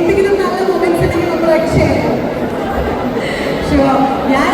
എന്തെങ്കിലും നല്ല മൊമെന്റ്സ് ഉണ്ടെങ്കിൽ നമ്മളൊക്കെ ഷെയർ ചെയ്യാം ഷുവർ ഞാൻ